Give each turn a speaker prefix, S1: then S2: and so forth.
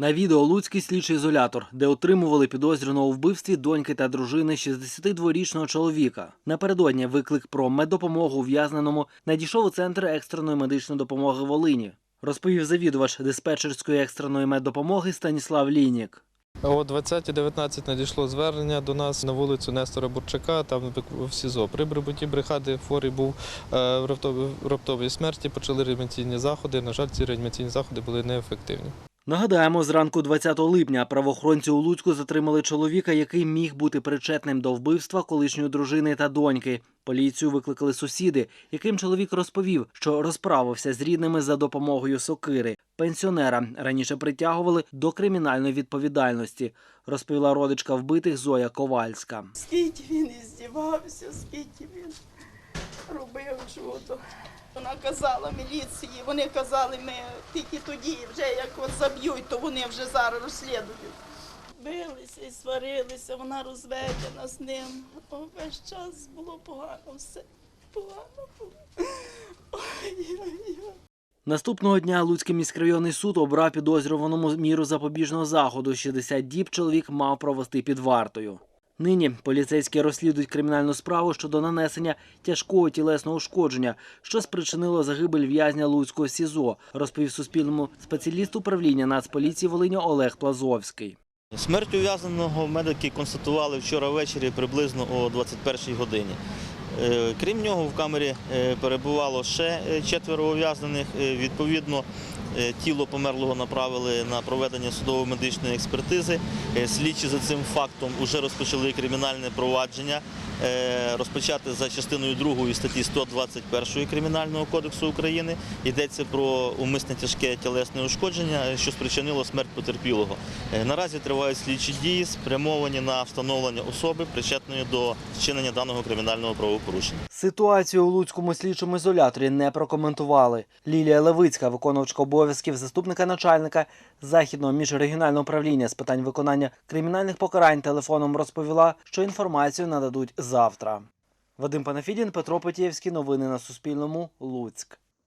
S1: На відео Луцький слідчий ізолятор, де отримували підозрюваного у вбивстві доньки та дружини 62-річного чоловіка. Напередодні виклик про меддопомогу ув'язненому надійшов у центр екстреної медичної допомоги Волині. Розповів завідувач диспетчерської екстреної меддопомоги Станіслав Лінік.
S2: О 20.19 надійшло звернення до нас на вулицю Нестора Бурчака, там в СІЗО. При прибутті бригади хворий був е, в раптовій, смерті, почали реанімаційні заходи. На жаль, ці реанімаційні заходи були неефективні.
S1: Нагадаємо, зранку 20 липня правоохоронці у Луцьку затримали чоловіка, який міг бути причетним до вбивства колишньої дружини та доньки. Поліцію викликали сусіди, яким чоловік розповів, що розправився з рідними за допомогою сокири. Пенсіонера раніше притягували до кримінальної відповідальності, розповіла родичка вбитих Зоя Ковальська.
S3: Скільки він іздівався, скільки він робив чудо. Вона казала міліції, вони казали, ми тільки тоді, вже як от заб'ють, то вони вже зараз розслідують. Билися і сварилися, вона розведена з ним. О, весь час було погано все. Погано було. Ой-ой-ой.
S1: Наступного дня Луцький міськрайонний суд обрав підозрюваному міру запобіжного заходу. 60 діб чоловік мав провести під вартою. Нині поліцейські розслідують кримінальну справу щодо нанесення тяжкого тілесного ушкодження, що спричинило загибель в'язня Луцького СІЗО, розповів Суспільному спеціаліст управління Нацполіції Волиня Олег Плазовський.
S4: Смерть ув'язненого медики констатували вчора ввечері приблизно о 21-й годині. Е, Крім нього, в камері е, перебувало ще е, четверо ув'язнених. Відповідно, тіло померлого направили на проведення судово-медичної експертизи. Слідчі за цим фактом вже розпочали кримінальне провадження, розпочати за частиною 2 статті 121 Кримінального кодексу України. Йдеться про умисне тяжке тілесне ушкодження, е, що спричинило смерть потерпілого. Е, Наразі тривають слідчі дії, спрямовані на встановлення особи, причетної до вчинення даного кримінального правопорушення.
S1: Ситуацію у Луцькому слідчому ізоляторі не прокоментували. Лілія Левицька, виконувачка обов'язків заступника начальника західного міжрегіонального управління з питань виконання кримінальних покарань телефоном розповіла, що інформацію нададуть завтра. Вадим Панафідін, Петро Потєвський. Новини на Суспільному. Луцьк.